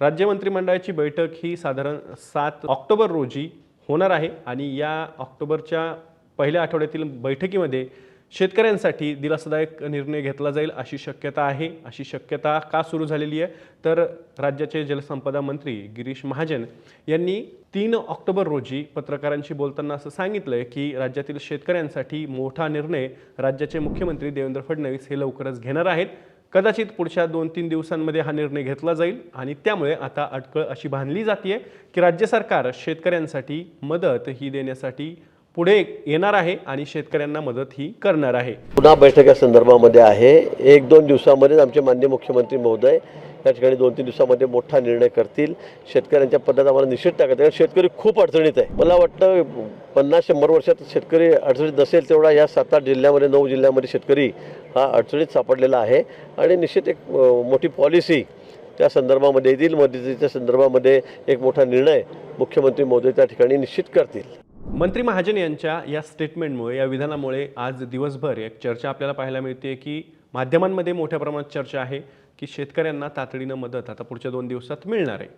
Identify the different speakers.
Speaker 1: राज्य मंत्रिमंडळाची बैठक ही साधारण सात ऑक्टोबर रोजी होणार आहे आणि या ऑक्टोबरच्या पहिल्या आठवड्यातील बैठकीमध्ये शेतकऱ्यांसाठी दिलासादायक निर्णय घेतला जाईल अशी शक्यता आहे. अशी शक्यता का सुरू झालेली आहे? तर राज्याचे जलसंपदा मंत्री गिरीश महाजन यांनी तीन ऑक्टोबर रोजी पत्रकारांशी बोलताना असं सांगितलं की राज्यातील शेतकऱ्यांसाठी मोठा निर्णय राज्याचे मुख्यमंत्री देवेंद्र फडणवीस हे लवकरच घेणार आहेत. कदाचित पुढच्या दोन तीन दिवसांमध्ये हा निर्णय घेतला जाईल आणि त्यामुळे आता अटकळ अशी बांधली जाते की राज्य सरकार शेतकऱ्यांसाठी मदत ही देण्यासाठी पुढे येणार आहे आणि शेतकऱ्यांना मदत ही करणार आहे.
Speaker 2: पुन्हा बैठक या संदर्भामध्ये आहे. एक दोन दिवसामध्येच आमचे माननीय मुख्यमंत्री महोदय या ठिकाणी दोन तीन दिवसामध्ये मोठा निर्णय करतील. शेतकऱ्यांच्या पद्धत आम्हाला निश्चित टाकत कारण शेतकरी खूप अडचणीत आहे. मला वाटतं पन्नास शंभर वर्षात शेतकरी अडचणीत नसेल तेवढा या सात आठ जिल्ह्यामध्ये नऊ जिल्ह्यामध्ये शेतकरी हा अडचणीत सापडलेला आहे. आणि निश्चित एक मोठी पॉलिसी त्या संदर्भामध्ये येतील. मदतीच्या संदर्भामध्ये एक मोठा निर्णय मुख्यमंत्री महोदय त्या ठिकाणी निश्चित करतील.
Speaker 1: मंत्री महाजन यांच्या या स्टेटमेंटमुळे या विधानामुळे आज दिवसभर एक चर्चा आपल्याला पाहायला मिळते की माध्यमांमध्ये मोठ्या प्रमाणात चर्चा आहे की शेतकऱ्यांना तातडीनं मदत आता पुढच्या दोन दिवसात मिळणार आहे.